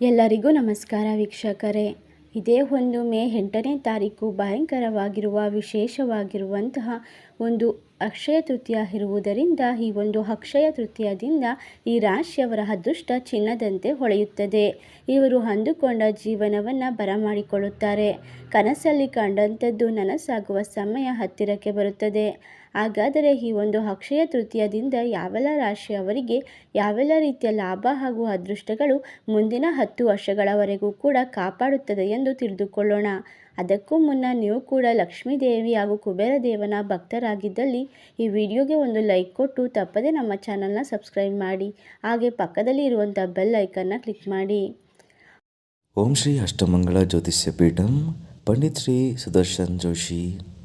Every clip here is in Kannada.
ಎಲ್ಲರಿಗೂ ನಮಸ್ಕಾರ ವೀಕ್ಷಕರೇ. ಇದೇ ಒಂದು ಮೇ ಎಂಟನೇ ತಾರೀಕು ಭಯಂಕರವಾಗಿರುವ, ವಿಶೇಷವಾಗಿರುವಂತಹ ಒಂದು ಅಕ್ಷಯ ತೃತೀಯ ಇರುವುದರಿಂದ, ಈ ಒಂದು ಅಕ್ಷಯ ತೃತೀಯದಿಂದ ಈ ರಾಶಿಯವರ ಅದೃಷ್ಟ ಚಿನ್ನದಂತೆ ಹೊಳೆಯುತ್ತದೆ. ಇವರು ಅಂದುಕೊಂಡ ಜೀವನವನ್ನು ಬರಮಾಡಿಕೊಳ್ಳುತ್ತಾರೆ. ಕನಸಲ್ಲಿ ಕಂಡಂಥದ್ದು ನನಸಾಗುವ ಸಮಯ ಹತ್ತಿರಕ್ಕೆ ಬರುತ್ತದೆ. ಹಾಗಾದರೆ ಈ ಒಂದು ಅಕ್ಷಯ ತೃತೀಯದಿಂದ ಯಾವೆಲ್ಲ ರಾಶಿಯವರಿಗೆ ಯಾವೆಲ್ಲ ರೀತಿಯ ಲಾಭ ಹಾಗೂ ಅದೃಷ್ಟಗಳು ಮುಂದಿನ ಹತ್ತು ವರ್ಷಗಳವರೆಗೂ ಕೂಡ ಕಾಪಾಡುತ್ತದೆ ಎಂದು ತಿಳಿದುಕೊಳ್ಳೋಣ. ಅದಕ್ಕೂ ಮುನ್ನ ನೀವು ಕೂಡ ಲಕ್ಷ್ಮೀ ದೇವಿ ಹಾಗೂ ಕುಬೇರ ದೇವನ ಭಕ್ತರಾಗಿದ್ದಲ್ಲಿ ಈ ವಿಡಿಯೋಗೆ ಒಂದು ಲೈಕ್ ಕೊಟ್ಟು ತಪ್ಪದೆ ನಮ್ಮ ಚಾನಲ್ನ ಸಬ್ಸ್ಕ್ರೈಬ್ ಮಾಡಿ, ಹಾಗೆ ಪಕ್ಕದಲ್ಲಿ ಇರುವಂಥ ಬೆಲ್ ಐಕನ್ನ ಕ್ಲಿಕ್ ಮಾಡಿ. ಓಂ ಶ್ರೀ ಅಷ್ಟಮಂಗಳ ಜ್ಯೋತಿಷ್ಯ ಪೀಠಂ ಪಂಡಿತ್ ಶ್ರೀ ಸುದರ್ಶನ್ ಜೋಶಿ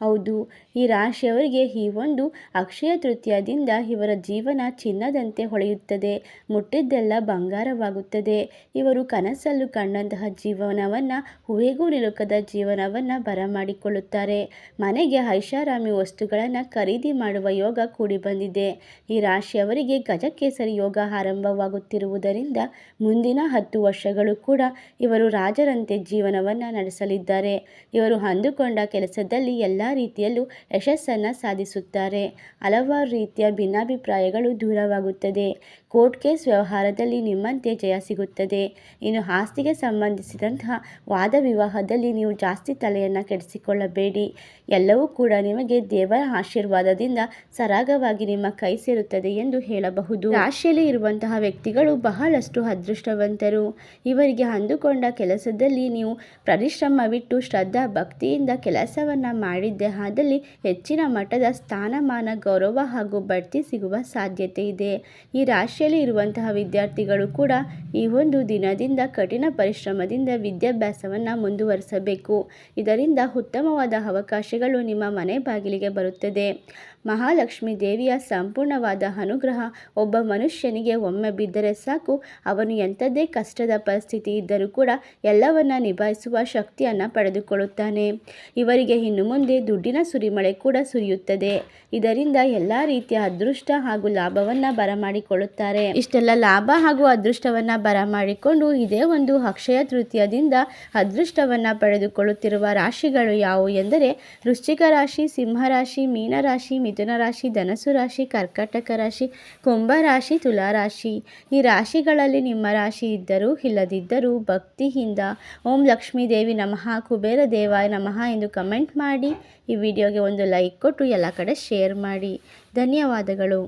ಹೌದು, ಈ ರಾಶಿಯವರಿಗೆ ಈ ಒಂದು ಅಕ್ಷಯ ತೃತೀಯದಿಂದ ಇವರ ಜೀವನ ಚಿನ್ನದಂತೆ ಹೊಳೆಯುತ್ತದೆ, ಮುಟ್ಟಿದ್ದೆಲ್ಲ ಬಂಗಾರವಾಗುತ್ತದೆ. ಇವರು ಕನಸಲ್ಲೂ ಕಂಡಂತಹ ಜೀವನವನ್ನು ಹೂವೆಗೂ ನಿಲುಕದ ಜೀವನವನ್ನು ಬರಮಾಡಿಕೊಳ್ಳುತ್ತಾರೆ. ಮನೆಗೆ ಐಷಾರಾಮಿ ವಸ್ತುಗಳನ್ನು ಖರೀದಿ ಮಾಡುವ ಯೋಗ ಕೂಡಿ ಬಂದಿದೆ. ಈ ರಾಶಿಯವರಿಗೆ ಗಜಕೇಸರಿ ಯೋಗ ಆರಂಭವಾಗುತ್ತಿರುವುದರಿಂದ ಮುಂದಿನ ಹತ್ತು ವರ್ಷಗಳು ಕೂಡ ಇವರು ರಾಜರಂತೆ ಜೀವನವನ್ನು ನಡೆಸಲಿದ್ದಾರೆ. ಇವರು ಅಂದುಕೊಂಡ ಕೆಲಸದಲ್ಲಿ ಎಲ್ಲ ರೀತಿಯಲ್ಲೂ ಯಶಸ್ಸನ್ನು ಸಾಧಿಸುತ್ತಾರೆ. ಹಲವಾರು ರೀತಿಯ ಭಿನ್ನಾಭಿಪ್ರಾಯಗಳು ದೂರವಾಗುತ್ತದೆ. ಕೋರ್ಟ್ ಕೇಸ್ ವ್ಯವಹಾರದಲ್ಲಿ ನಿಮ್ಮಂತೆ ಜಯ ಸಿಗುತ್ತದೆ. ಇನ್ನು ಆಸ್ತಿಗೆ ಸಂಬಂಧಿಸಿದಂತಹ ವಾದ ವಿವಾಹದಲ್ಲಿ ನೀವು ಜಾಸ್ತಿ ತಲೆಯನ್ನು ಕೆಡಿಸಿಕೊಳ್ಳಬೇಡಿ. ಎಲ್ಲವೂ ಕೂಡ ನಿಮಗೆ ದೇವರ ಆಶೀರ್ವಾದದಿಂದ ಸರಾಗವಾಗಿ ನಿಮ್ಮ ಕೈ ಸೇರುತ್ತದೆ ಎಂದು ಹೇಳಬಹುದು. ರಾಶಿಯಲ್ಲಿ ಇರುವಂತಹ ವ್ಯಕ್ತಿಗಳು ಬಹಳಷ್ಟು ಅದೃಷ್ಟವಂತರು. ಇವರಿಗೆ ಅಂದುಕೊಂಡ ಕೆಲಸದಲ್ಲಿ ನೀವು ಪರಿಶ್ರಮವಿಟ್ಟು ಶ್ರದ್ಧಾ ಭಕ್ತಿಯಿಂದ ಕೆಲಸವನ್ನು ಮಾಡಿದ್ದೆ ಆದಲ್ಲಿ ಹೆಚ್ಚಿನ ಮಟ್ಟದ ಸ್ಥಾನಮಾನ, ಗೌರವ ಹಾಗೂ ಬಡ್ತಿ ಸಿಗುವ ಸಾಧ್ಯತೆ ಇದೆ. ಈ ರಾಶಿಯಲ್ಲಿ ಇರುವಂತಹ ವಿದ್ಯಾರ್ಥಿಗಳು ಕೂಡ ಈ ಒಂದು ದಿನದಿಂದ ಕಠಿಣ ಪರಿಶ್ರಮದಿಂದ ವಿದ್ಯಾಭ್ಯಾಸವನ್ನು ಮುಂದುವರಿಸಬೇಕು. ಇದರಿಂದ ಉತ್ತಮವಾದ ಅವಕಾಶಗಳು ನಿಮ್ಮ ಮನೆ ಬಾಗಿಲಿಗೆ ಬರುತ್ತದೆ. ಮಹಾಲಕ್ಷ್ಮಿ ದೇವಿಯ ಸಂಪೂರ್ಣವಾದ ಅನುಗ್ರಹ ಒಬ್ಬ ಮನುಷ್ಯನಿಗೆ ಒಮ್ಮೆ ಬಿದ್ದರೆ ಸಾಕು. ಅವನು ಎಂಥದ್ದೇ ಕಷ್ಟದ ಪರಿಸ್ಥಿತಿ ಇದ್ದರೂ ಕೂಡ ಎಲ್ಲವನ್ನ ನಿಭಾಯಿಸುವ ಶಕ್ತಿಯನ್ನು ಪಡೆದುಕೊಳ್ಳುತ್ತಾನೆ. ಇವರಿಗೆ ಇನ್ನು ಮುಂದೆ ದುಡ್ಡಿನ ಸುರಿಮಳೆ ಕೂಡ ಸುರಿಯುತ್ತದೆ. ಇದರಿಂದ ಎಲ್ಲ ರೀತಿಯ ಅದೃಷ್ಟ ಹಾಗೂ ಲಾಭವನ್ನು ಬರಮಾಡಿಕೊಳ್ಳುತ್ತಾರೆ. ಇಷ್ಟೆಲ್ಲ ಲಾಭ ಹಾಗೂ ಅದೃಷ್ಟವನ್ನು ಬರಮಾಡಿಕೊಂಡು ಇದೇ ಒಂದು ಅಕ್ಷಯ ತೃತೀಯದಿಂದ ಅದೃಷ್ಟವನ್ನು ಪಡೆದುಕೊಳ್ಳುತ್ತಿರುವ ರಾಶಿಗಳು ಯಾವುವು ಎಂದರೆ ವೃಶ್ಚಿಕ ರಾಶಿ ಸಿಂಹರಾಶಿ ಮೀನರಾಶಿ ರಾಶಿ ಧನಸು ರಾಶಿ, ಕರ್ಕಟಕ ರಾಶಿ, ಕುಂಭ ರಾಶಿ, ತುಲಾ ರಾಶಿ. ಈ ರಾಶಿಗಳಲ್ಲಿ ನಿಮ್ಮ ರಾಶಿ ಇದ್ದರೂ, ಇಲ್ಲದಿದ್ದರೂ, ಭಕ್ತಿಯಿಂದ ಓಂ ಲಕ್ಷ್ಮೀ ದೇವಿ ನಮಃ, ಕುಬೇರ ದೇವಾಯ ನಮಃ ಎಂದು ಕಮೆಂಟ್ ಮಾಡಿ. ಈ ವಿಡಿಯೋಗೆ ಒಂದು ಲೈಕ್ ಕೊಟ್ಟು ಎಲ್ಲ ಕಡೆ ಶೇರ್ ಮಾಡಿ. ಧನ್ಯವಾದಗಳು.